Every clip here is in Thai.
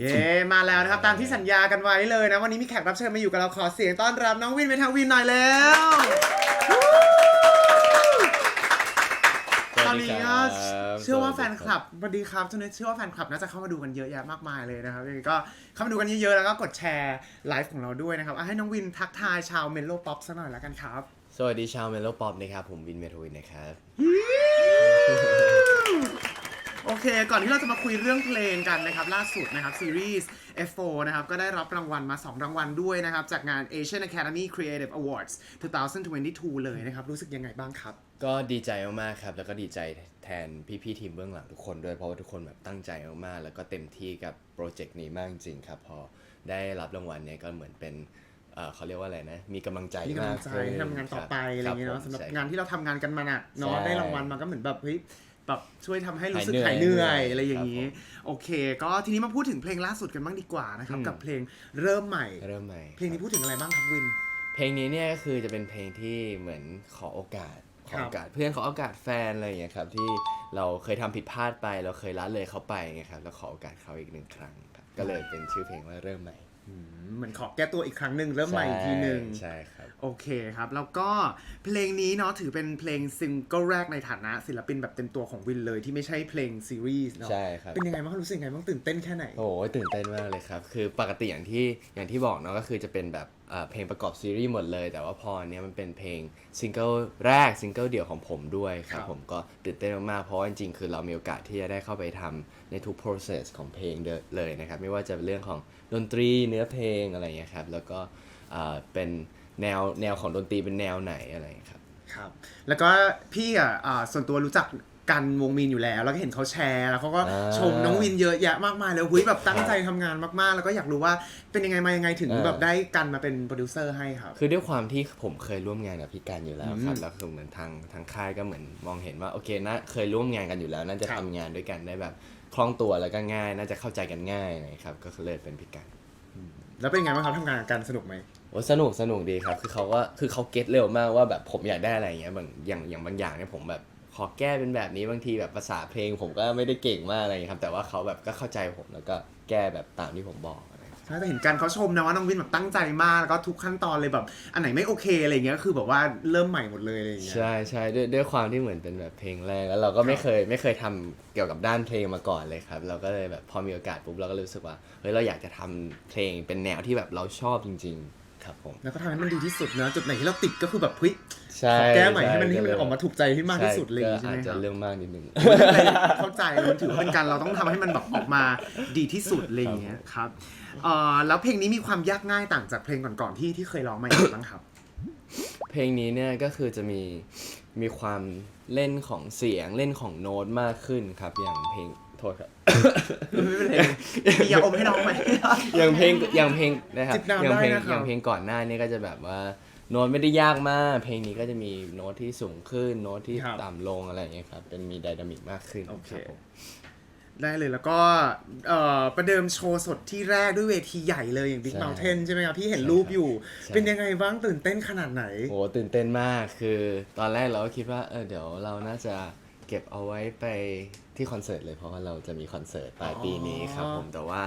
เย้มาแล้วนะครับตามที่สัญญากันไว้เลยนะ วันนี้มีแขกรับเชิญมาอยู่กับเราขอเสียงต้อนรับน้องวินเมทาวินหน่อยแล้ว ตอนนี้ก็เชื่อว่าแฟนคลับสวัสดีครับทุกท่านเชื่อว่าแฟนคลับน่าจะเข้ามาดูกันเยอะแยะมากมายเลยนะครับยังไงก็เข้ามาดูกันเยอะๆแล้วก็กดแชร์ไลฟ์ของเราด้วยนะครับอะให้น้องวินทักทายชาวเมโลป๊อปสักหน่อยแล้วกันครับ สวัสดีชาวเมโลป๊อปนะครับผมวินเมทวินนะครับโอ เค ก่อนที่เราจะมาคุยเรื่องเพลงกันนะครับ ล่าสุดนะครับ ซีรีส์ F4 นะครับ ก็ได้รับรางวัลมา 2 รางวัลด้วยนะครับ จากงาน Asian Academy Creative Awards 2022 เลยนะครับ รู้สึกยังไงบ้างครับ ก็ดีใจมากๆครับ แล้วก็ดีใจแทนพี่ๆทีมเบื้องหลังทุกคนด้วย เพราะว่าทุกคนแบบตั้งใจมากๆ แล้วก็เต็มที่กับโปรเจกต์นี้มากจริงๆครับ พอได้รับรางวัลเนี่ยก็เหมือนเป็นเอ่อเขาเรียกว่าอะไรนะ มีกำลังใจมีกำลัมางกใจขึ้นให้ทำงานต่อไปอะไรอย่างเงี้ยคเนาะบผมสำหรับใช่งานที่เราทำงานกันมาหนักเนาะใช่ได้รางวัลมาก็เหมือนแบบเฮ้ย แบบช่วยทำให้รู้สึกหาหายยเหเหนื่นื่ออยยอะไรอย่างนี้ครับผมโอเค ก็ทีนี้มาพูดถึงเพลงล่าสุดกันบ้างดีกว่านะครับอืมกับเพลงเริ่มใหม่ เริ่มใหม่ เพลงนี้พูดถึงอะไรบ้างครับวิน เพลงนี้เนี่ยก็คือจะเป็นเพลงที่เหมือนขอโอกาสขครัอบโอกาสเพื่อนขอโอกาสแฟนอะไรอย่างเงี้ยครับที่เราเคยทำผิดพลาดไป เราเคยละเลยเขาไปไงครับแล้วขอโอกาสเขาอีกหนึ่งครั้งครับก็เลยเป็นชื่อเพลงว่าเริ่มใหม่อืม เหมือนขอแก้ตัวอีกครั้งหนึ่งเริ่มใหม่อีกทีหนึ่งใช่ครับ โอเคครับ แล้วก็เพลงนี้เนาะถือเป็นเพลงซิงเกิลแรกในฐานะศิลปินแบบเต็มตัวของวินเลยที่ไม่ใช่เพลงซีรีส์เนาะใช่ครับ เป็นยังไงบ้างรู้สึกยังไงบ้างตื่นเต้นแค่ไหน โอ้โหตื่นเต้นมากเลยครับ คือปกติอย่างที่อย่างที่บอกเนาะก็คือจะเป็นแบบอ่าเพลงประกอบซีรีส์หมดเลย แต่ว่าพออันเนี้ยมันเป็นเพลงซิงเกิลแรกซิงเกิลเดี่ยวของผมด้วยครัครับบผมก็ตื่นเต้นมากๆเพราะว่าจริงๆ คือเรามีโอกาสที่จะได้เข้าไปทำในทุก process ของเพลงเดเลยนะครับ ไม่ว่าจะเป็นเรื่องของดนตรีเนื้อเพลงอะไรอย่างเงี้ยครับ แล้วก็อ่าเป็นแนวแนวของดนตรีเป็นแนวไหนอะไรอย่างเงี้ยครับครับ แล้วก็พี่อะอ่าส่วนตัวรู้จัก กันวงมีนอยู่แล้ว แล้วก็เห็นเขาแชร์ แล้วเขาก็อ่าชมน้องวินเยอะแยะมากมายเลยหุ้ยแบบตั้งใจทำงานมากๆ แล้วก็อยากรู้ว่าเป็นยังไงมายังไงถึงอ่าแบบได้กันมาเป็นโปรดิวเซอร์ให้ครับ คือด้วยความที่ผมเคยร่วมงานกับพี่การอยู่แล้วครับอืมแล้วคือเหมือนทางทางค่ายก็เหมือนมองเห็นว่าโอเคนะเคยร่วมงานกันอยู่แล้วน่าจะครับทำงานด้วยกันได้แบบคล่องตัวแล้วก็ง่าย น่าจะเข้าใจกันง่ายนะครับก็เลยเป็นพี่การแล้วเป็นยังไงบ้างครับทำงานกันสนุกไหมโอ้สนุกสนุกดีครับ คือเขาก็คือเขาเก็ตเร็วมากว่าแบบผมอยากได้อะไรอย่างเงี้ยบางอย่างอย่างบางอย่างเนี่ยผมแบบ ขอแก้เป็นแบบนี้บางทีแบบภาษาเพลงผมก็ไม่ได้เก่งมากอะไรอย่างเงี้ยครับ แต่ว่าเขาแบบก็เข้าใจผมแล้วก็แก้แบบตามที่ผมบอกอะไรอย่างเงี้ย ใช่แต่เห็นกันเขาชมนะว่าน้องวินแบบตั้งใจมากแล้วก็ทุกขั้นตอนเลยแบบ อันไหนไม่โอเคอะไรอย่างเงี้ยก็คือแบบว่าเริ่มใหม่หมดเลยอะไรอย่างเงี้ย ใช่ใช่ด้วยด้วยความที่เหมือนเป็นแบบเพลงแรกแล้วเราก็ไม่เคยไม่เคยทำเกี่ยวกับด้านเพลงมาก่อนเลยครับ เราก็เลยแบบพอมีโอกาสปุ๊บเราก็รู้สึกว่าเฮ้ยเราอยากจะทำเพลงเป็นแนวที่แบบเราชอบจริงๆ ครับผม แล้วก็ทำให้มันดีที่สุดนะจุดไหนที่เราติดก็คือแบบเฮ้ยใช่ขอแก้ใหม่ให้มันช่ให้มันออกมาถูกใจให้มากที่สุดเลยก็ใช่ไหมอาจคจะรับเรื่องมากนิดนึง เข้าใจเลยมันถือว่าเป็นการเราต้องทำให้มันแบบออกมาดีที่สุดอะไรอย่างเงี้ยครับเอ่อแล้วเพลงนี้มีความยากง่ายต่างจากเพลงก่อนๆที่ที่เคยร้องมาอย่างไรบ้างครับ เพลงนี้เนี่ยก็คือจะมีมีความ เล่นของเสียงเล่นของโน้ตมากขึ้นครับ อย่างเพลงโทษครับ ไม่เป็นไรมียาอมให้น้องไหม อย่างเพลงอย่างเพลงนะครับจิบน้ำอย่างเพลงได้นะครับ อย่างเพลงก่อนหน้านี้ก็จะแบบว่าโน้ตไม่ได้ยากมาก เพลงนี้ก็จะมีโน้ตที่สูงขึ้นโน้ตที่ครับ ต่ำลงอะไรอย่างเงี้ยครับเป็นมีไดนามิกมากขึ้นโอเค รับผม ได้เลยแล้วก็เอ่อประเดิมโชว์สดที่แรกด้วยเวทีใหญ่เลยอย่าง Big Mountain ใช่ไหมครับ พี่เห็นรูปอยู่เป็นยังไงบ้างตื่นเต้นขนาดไหน โหตื่นเต้นมากคือตอนแรกเราก็คิดว่าเออเดี๋ยวเราน่าจะเก็บเอาไว้ไปที่คอนเสิร์ตเลยเพราะว่าเราจะมีคอนเสิร์ตปลายปีนี้ครับผมแต่ว่า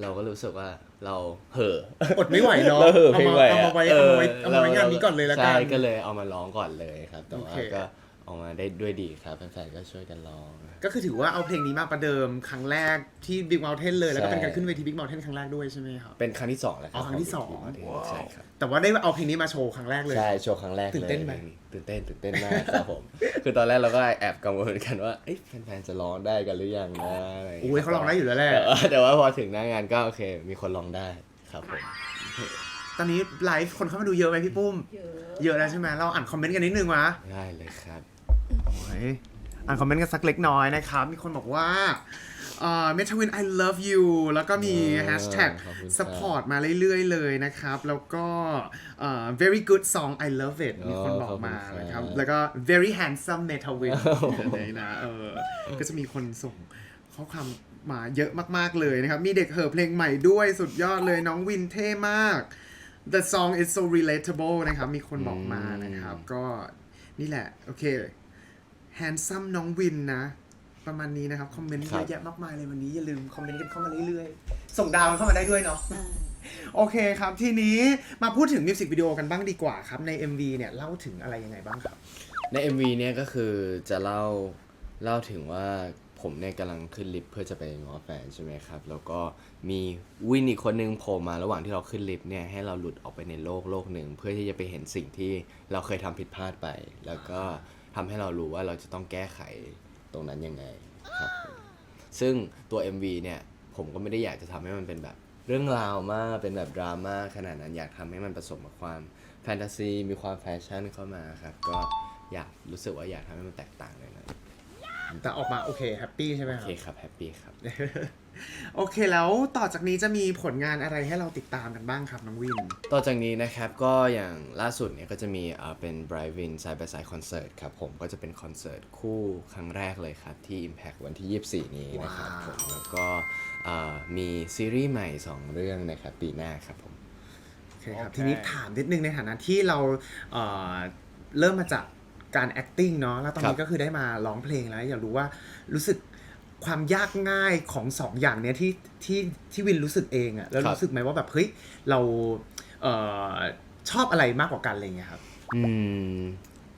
เราก็รู้สึกว่าเราเห่ออดไม่ไหวเนาะเราเห่อเอาเพลงมาไว้เอาอะมาไว้เอเอามาอไว้เอามาไว้งานนี้ก่อนเลยละกัใช่นก็เลยเอามาร้องก่อนเลยครับ แต่ว่าโอเค ก็ ออกมาได้ด้วยดีครับแฟนๆก็ช่วยกันร้อง ก็คือถือว่าเอาเพลงนี้มาประเดิมครั้งแรกที่ Big Mountain เลย แล้วก็ใช่เป็นการขึ้นเวที Big Mountain ครั้งแรกด้วยใช่ไหมครับ เป็นครั้งที่สองแล้วครัอ๋อครั้งที่สองข Big Mountain ใช่ครับ แต่ว่าได้เอาเพลงนี้มาโชว์ครั้งแรกเลย ใช่ โชว์ครั้งแรกเลยตื่นเต้นไหม ตื่นเต้นตื่นเต้นมากครับผม คือตอนแรกเราก็แอบกังวลเหมือนกันว่าเอ๊ะแฟนๆจะร้องได้กันหรือยังนะอะไรอย่างโอ้เงี้ยเขาลองได้อยู่แล้วแหละแต่ว่าแต่ว่าพอถึงหน้างานก็โอเค มีคนร้องได้ครับผม ตอนนี้ไลฟ์คนเข้ามาดูเยอะไหมพี่ปุ้ม เยอะ เยอะแล้วใช่ไหมเราอ่านคอมเมนต์กันนิดนึงวะ ได้เลยครับ โอ้ยอ่านคอมเมนต์กันสักเล็กน้อยนะครับ มีคนบอกว่าเมทวิน I love you แล้วก็มีอ่าแฮชแท็ก ขอบคุณครับ support มาเรื่อยๆเลยนะครับ แล้วก็เอ่อ very good song I love it มีคนบอกมาขอบคุณครับนะครับ แล้วก็ very handsome Metawin นี่นะเออก็จะมีคนส่งข้อความมาเยอะมากๆเลยนะครับ มีเด็กเหอะเพลงใหม่ด้วยสุดยอดเลยน้องวินเท่มาก The song is so relatable นะครับ มีคนบอกมานะครับ ก็นี่แหละ โอเค handsome น้องวินนะ ประมาณนี้นะครับ คอมเมนต์ครัเยบอะแยะมากมายเลยวันนี้ อย่าลืมคอมเมนต์กันเข้ามาเรื่อยๆ ส่งดาวเข้ามาได้ด้วยเนาะโอเคครับ ทีนี้มาพูดถึงมิวสิกวิดีโอกันบ้างดีกว่าครับ ใน MV เนี่ยเล่าถึงอะไรยังไงบ้างครับ ใน MV เนี่ยก็คือจะเล่าเล่าถึงว่าผมเนี่ยกำลังขึ้นลิฟต์เพื่อจะไปง้อแฟนใช่ไหมครับ แล้วก็มีวินอีกคนนึงโผล่มาระหว่างที่เราขึ้นลิฟต์เนี่ยให้เราหลุดออกไปในโลกโลกหนึ่งเพื่อที่จะไปเห็นสิ่งที่เราเคยทำผิดพลาดไป แล้วก็ ทำให้เรารู้ว่าเราจะต้องแก้ไขตรงนั้นยังไงครับผมซึ่งตัว MV เนี่ยผมก็ไม่ได้อยากจะทำให้มันเป็นแบบเรื่องราวมากเป็นแบบดราม่าขนาดนั้นอยากทำให้มันผสมกับความแฟนตาซีมีความแฟชั่นเข้ามาครับ ก็อยากรู้สึกว่าอยากทำให้มันแตกต่างเลยนะแต่ออกมาโอเคแฮปปี้ใช่ไหมโอครัเคบครับแฮปปี้ครับ โอเคแล้วต่อจากนี้จะมีผลงานอะไรให้เราติดตามกันบ้างครับ น้องวิน ต่อจากนี้นะครับก็อย่างล่าสุดเนี่ยก็จะมีเอ่อเป็น b r i v i n Side by Side Concert ครับผมก็จะเป็นคอนเสิร์ตคู่ครั้งแรกเลยครับ ที่ Impact วันที่ 24 นี้นะครับว้าว ผมแล้วก็เอ่อมีซีรีส์ใหม่ 2 เรื่องนะครับปีหน้าครับผม โอเคครับ โอเค ทีนี้ถามนิดนึงในฐานะที่เราเอ่อเริ่มมาจากการ acting เนาะแล้วตอนนี้ครับ ก็คือได้มาร้องเพลงแล้ว อยากรู้ว่ารู้สึก ความยากง่ายของสองอย่างเนี้ยที่ที่ที่วินรู้สึกเองอะแล้วรู้สึกไหมว่าแบบเฮ้ยเราเอ่อชอบอะไรมากกว่ากันอะไรเงี้ยครับ อืม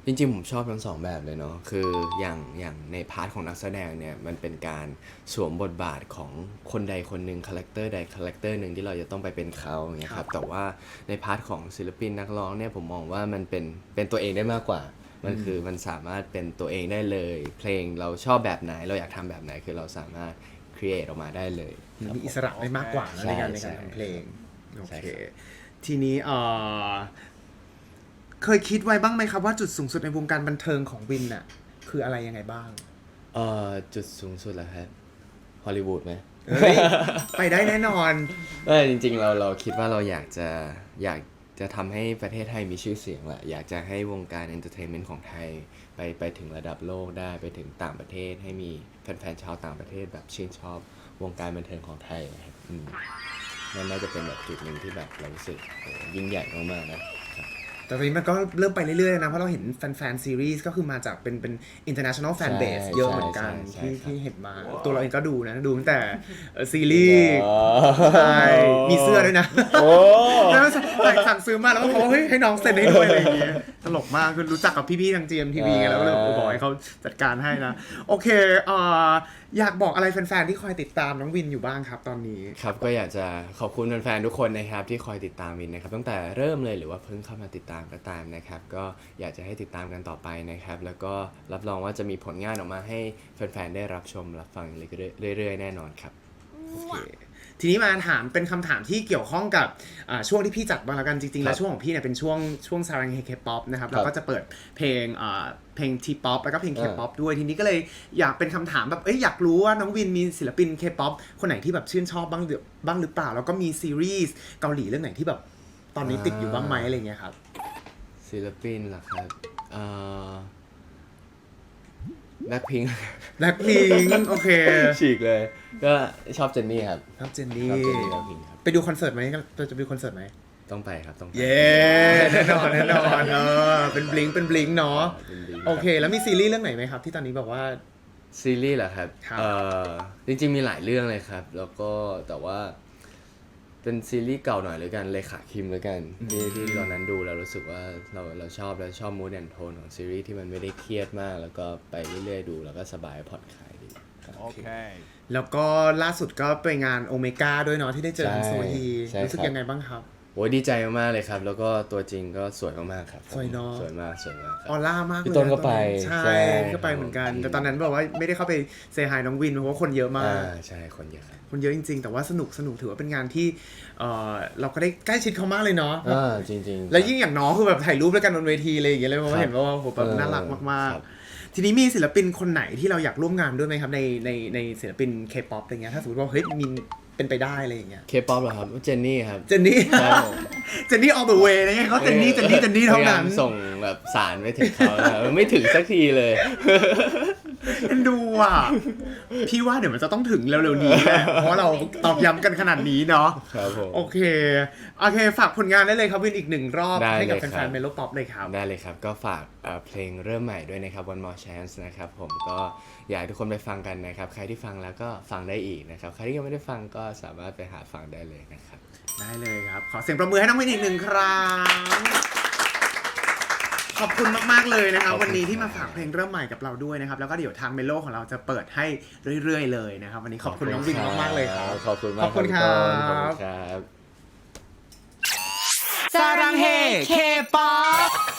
จริงๆผมชอบทั้งสองแบบเลยเนาะคืออย่างอย่างในพาร์ทของนักแสดงเนี่ยมันเป็นการสวมบทบาทของคนใดคนหนึ่งคาแรคเตอร์ใดคาแรคเตอร์หนึ่งที่เราจะต้องไปเป็นเขาอย่างเงี้ยครับแต่ว่าในพาร์ทของศิลปินนักร้องเนี่ยผมมองว่ามันเป็นเป็นตัวเองได้มากกว่า มันคือมันสามารถเป็นตัวเองได้เลย เพลงเราชอบแบบไหนเราอยากทำแบบไหนคือเราสามารถครีเอทออกมาได้เลยครับมีอิสระได้มากกว่านะใช่ในการในใช่การทำเพลงโอใช่เคครับทีนี้เอ่อเคยคิดไว้บ้างไหมครับว่าจุดสูงสุดในวงการบันเทิงของวินน่ะ คืออะไรยังไงบ้างเอ่อจุดสูงสุดแล้วครับฮอลลีวูดไหมเฮ้ยไปได้แน่นอนเออจริง ๆ เราเราคิดว่าเราอยากจะอยาก จะทำให้ประเทศไทยมีชื่อเสียงแหละอยากจะให้วงการเอนเตอร์เทนเมนต์ของไทย ไปไปถึงระดับโลกได้ไปถึงต่างประเทศ ให้มีแฟนๆชาวต่างประเทศแบบชื่นชอบวงการบันเทิงของไทยนะครับอืมนั่นน่าจะเป็นแบบจุดหนึ่งที่แบบเรารู้สึกโหยิ่งใหญ่มากๆนะ แต่ตอนนี้มันก็เริ่มไปเรื่อยๆแล้วนะ เพราะเราเห็นแฟนๆซีรีส์ก็คือมาจากเป็นเป็น international fan ใช่ base เยอะเหมือนกันใช่ที่ใช่ครับที่เห็นมา ตัวเราเองก็ดูนะ ดูตั้งแต่เอ่อซีรีส์อ๋อใช่มีเสื้อด้วยนะโอ้ แล้วสั่งสั่งซื้อมาแล้วก็บอกว่าเฮ้ยให้น้องเซ็นให้ด้วยอะไรอย่างเงี้ย ตลกมากคือรู้จักกับพี่ๆทาง GMTV ไงแล้วก็เลยบอกให้เขาจัดการให้นะ โอเคเอ่ออยากบอกอะไรแฟนๆที่คอยติดตามน้องวินอยู่บ้างครับตอนนี้ ครับก็อยากจะขอบคุณแฟนๆทุกคนนะครับที่คอยติดตามวินนะครับตั้งแต่เริ่มเลยหรือว่าเพิ่งเข้ามาติดตามก็ตามนะครับ ก็อยากจะให้ติดตามกันต่อไปนะครับ แล้วก็รับรองว่าจะมีผลงานออกมาให้แฟนๆได้รับชมรับฟังเรื่อยๆแน่นอนครับ โอเค ทีนี้มาถามเป็นคำถามที่เกี่ยวข้องกับอ่าช่วงที่พี่จัดบ้างแล้วกันจริงๆ แล้ครัวบช่วงของพี่เนี่ยเป็นช่วงช่วงซารังเฮเคป๊อปนะครับครัเราบก็จะเปิดเพลงอ่าเพลงทีป๊อปแล้วก็เพลงเคอ่าป๊อปด้วยทีนี้ก็เลยอยากเป็นคำถามแบบเอ้ยอยากรู้ว่าน้องวินมีศิลปินเคป๊อปคนไหนที่แบบชื่นชอบบ้างหรือบ้างหรือเปล่า แล้วก็มีซีรีส์เกาหลีเรื่องไหนที่แบบตอนนี้ติดอยู่บ้างไหมอะไรเงี้ยครับศิลปินเหรอครับเอ่อ แบ็คพิงแบล็คพิงโอเค ฉีกเลย ก็ชอบเจนนี่ครับครับเจนชนี่อบเจนนี่แบ็คพิงครับ ไปดูคอนเสิร์ตไหมเราจะไปดูคอนเสิร์ตไหม ต้องไปครับ ต้องไป เย้แน่นอนแน่นอนเออเป็นบลิงเป็นบลิงเนาะยินดีรับโอเค แล้วมีซีรีส์เรื่องไหนไหมครับ ที่ตอนนี้แบบว่า ซีรีส์เหรอครับครับเอ่อจริง ๆ มีหลายเรื่องเลยครับ แล้วก็แต่ว่า เป็นซีรีส์เก่าหน่อยเลยกันเลขาคิมเลยกันที่ที่ตอนนั้นดูแล้วรู้สึกว่าเราเราชอบแล้วชอบมูดแอนโทนของซีรีส์ที่มันไม่ได้เครียดมาก แล้วก็ไปเรื่อยๆดูแล้วก็สบายผ่อนคลายดีครับ Okay. แล้วก็ล่าสุดก็ไปงานโอเมก้าด้วยเนาะที่ได้เจอใช่คุณโซฮีใช่รู้สึกครับยังไงบ้างครับ โอ้ยดีใจมากๆเลยครับ แล้วก็ตัวจริงก็สวยมากๆครับผมสวยเนอะ สวยมากสวยมากคอรัอบร่ามากเลยพี่ต้นก็ไปใช่ใช่ก็ไปเหมือนกัน ครับ แต่ตอนนั้นบอกว่าไม่ได้เข้าไปเซฮายน้องวินเพราะว่าคนเยอะมาอ่าก ใช่คนเยอะครับ คนเยอะจริง ๆ แต่ว่าสนุกสนุกถือว่าเป็นงานที่เออเราก็ได้ใกล้ชิดเขามากเลยเนาะอ่าจริงๆ แล้วยิ่งอย่างน้องคือแบบถ่ายรูปด้วยกันบนเวทีอะไรอย่างเงี้ยเลยเพราะว่าครับเห็นว่าโอ้โหแบบเออน่ารักมากครับ ๆ ทีนี้มีศิลปินคนไหนที่เราอยากร่วมงานด้วยไหมครับในในในศิลปินเคป๊อปอะไรเงี้ยถ้าสมมติว่าเฮ้ยมี เป็นไปได้อะไรอย่างเงี้ยเคป๊อปเหรอครับ เจนนี่ครับเจนนี่ ครับผม เจนนี่ all the way นะไงเขาเจนนี่เจนนี่เจนนี่เท่านั้นพยยมส่งแบบสารไปถึงเขานะครับไม่ถึงสักทีเลย เอ็นดูอะ พี่ว่าเดี๋ยวมันจะต้องถึงเร็วๆนี้แหละเพราะว่าเราตอบย้ำกันขนาดนี้เนาะ ครับผม โอเค โอเค ฝากผลงานได้เลยครับวินอีกหนึ่งรอบได้ให้กับเลยครัแฟนบๆเมโลป๊อปเลยครับ ได้เลยครับ ก็ฝากเอ่อเพลงเริ่มใหม่ด้วยนะครับ One More Chance นะครับผมก็อยากให้ทุกคนไปฟังกันนะครับ ใครที่ฟังแล้วก็ฟังได้อีกนะครับ ใครที่ยังไม่ได้ฟังก็สามารถไปหาฟังได้เลยนะครับ ได้เลยครับ ขอเสียงประมือให้น้องวินอีกหนึ่งครั้ง ขอบคุณมาก ๆ เลยนะครับ วันนี้ที่มาฝากเพลงเริ่มใหม่กับเราด้วยนะครับ แล้วก็เดี๋ยวทางเมโลของเราจะเปิดให้เรื่อย ๆ เลยนะครับ วันนี้ขอบคุณน้องวินมาก ๆ เลยครับ ขอบคุณมากขอบคุณครับ ขอบคุณครับฮเคป๊อป